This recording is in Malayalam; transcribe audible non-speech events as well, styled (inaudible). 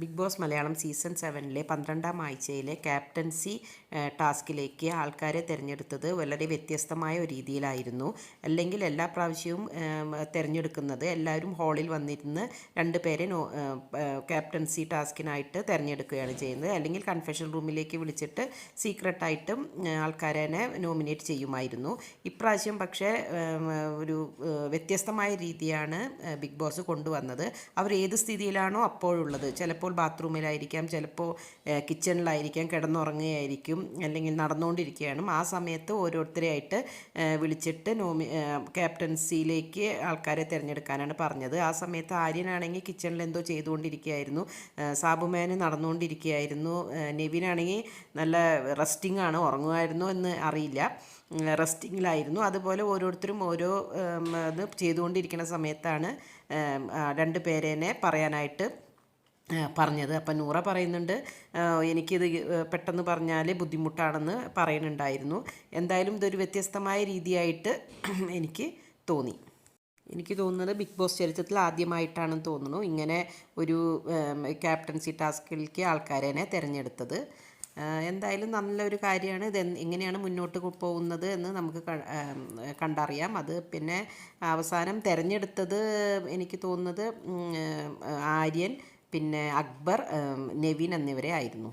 ബിഗ് ബോസ് മലയാളം സീസൺ സെവനിലെ പന്ത്രണ്ടാം ആഴ്ചയിലെ ക്യാപ്റ്റൻസി ടാസ്കിലേക്ക് ആൾക്കാരെ തിരഞ്ഞെടുത്തത് വളരെ വ്യത്യസ്തമായ ഒരു രീതിയിലായിരുന്നു. അല്ലെങ്കിൽ എല്ലാ പ്രാവശ്യവും തിരഞ്ഞെടുക്കുന്നത് എല്ലാവരും ഹാളിൽ വന്നിരുന്ന് രണ്ട് പേരെ നോ ക്യാപ്റ്റൻസി ടാസ്കിനായിട്ട് തിരഞ്ഞെടുക്കുകയാണ് ചെയ്യുന്നത്. അല്ലെങ്കിൽ കൺഫെഷൻ റൂമിലേക്ക് വിളിച്ചിട്ട് സീക്രട്ടായിട്ടും ആൾക്കാരെ നോമിനേറ്റ് ചെയ്യുമായിരുന്നു. ഇപ്രാവശ്യം പക്ഷേ ഒരു വ്യത്യസ്തമായ രീതിയാണ് ബിഗ് ബോസ് കൊണ്ടുവന്നത്. അവർ ഏത് സ്ഥിതിയിലാണോ അപ്പോഴുള്ളത്. ചിലപ്പോൾ ബാത്റൂമിലായിരിക്കാം ചിലപ്പോൾ കിച്ചണിലായിരിക്കാം കിടന്നുറങ്ങുകയായിരിക്കും അല്ലെങ്കിൽ നടന്നുകൊണ്ടിരിക്കുകയാണ്. ആ സമയത്ത് ഓരോരുത്തരെയായിട്ട് വിളിച്ചിട്ട് നോമി ക്യാപ്റ്റൻസിയിലേക്ക് ആൾക്കാരെ തിരഞ്ഞെടുക്കാനാണ് പറഞ്ഞത്. ആ സമയത്ത് ആര്യനാണെങ്കിൽ കിച്ചണിൽ എന്തോ ചെയ്തുകൊണ്ടിരിക്കുകയായിരുന്നു. സാബുമേന് നടന്നുകൊണ്ടിരിക്കുകയായിരുന്നു. നെവിനാണെങ്കിൽ നല്ല റെസ്റ്റിംഗ് ആണ് ഉറങ്ങുമായിരുന്നു എന്ന് അറിയില്ല. റെസ്റ്റിങ്ങിലായിരുന്നു. അതുപോലെ ഓരോരുത്തരും ഓരോ ഇത് ചെയ്തുകൊണ്ടിരിക്കുന്ന സമയത്താണ് രണ്ട് പേരേനെ പറയാനായിട്ട് പറഞ്ഞത്. അപ്പം നൂറ പറയുന്നുണ്ട് എനിക്കിത് പെട്ടെന്ന് പറഞ്ഞാൽ ബുദ്ധിമുട്ടാണെന്ന് പറയുന്നുണ്ടായിരുന്നു. എന്തായാലും ഇതൊരു വ്യത്യസ്തമായ രീതിയായിട്ട് (clears throat) എനിക്ക് തോന്നി. എനിക്ക് തോന്നുന്നത് ബിഗ് ബോസ് ചരിത്രത്തിൽ ആദ്യമായിട്ടാണെന്ന് തോന്നുന്നു ഇങ്ങനെ ഒരു ക്യാപ്റ്റൻസി ടാസ്കിലേക്ക് ആൾക്കാരെ തിരഞ്ഞെടുത്തത്. എന്തായാലും നല്ലൊരു കാര്യമാണ്. ഇത് എങ്ങനെയാണ് മുന്നോട്ട് പോകുന്നത് എന്ന് നമുക്ക് കണ്ടറിയാം. അത് പിന്നെ അവസാനം തിരഞ്ഞെടുത്തത് എനിക്ക് തോന്നുന്നത് ആര്യൻ പിന്നെ അക്ബർ നെവിൻ എന്നിവരെ ആയിരുന്നു.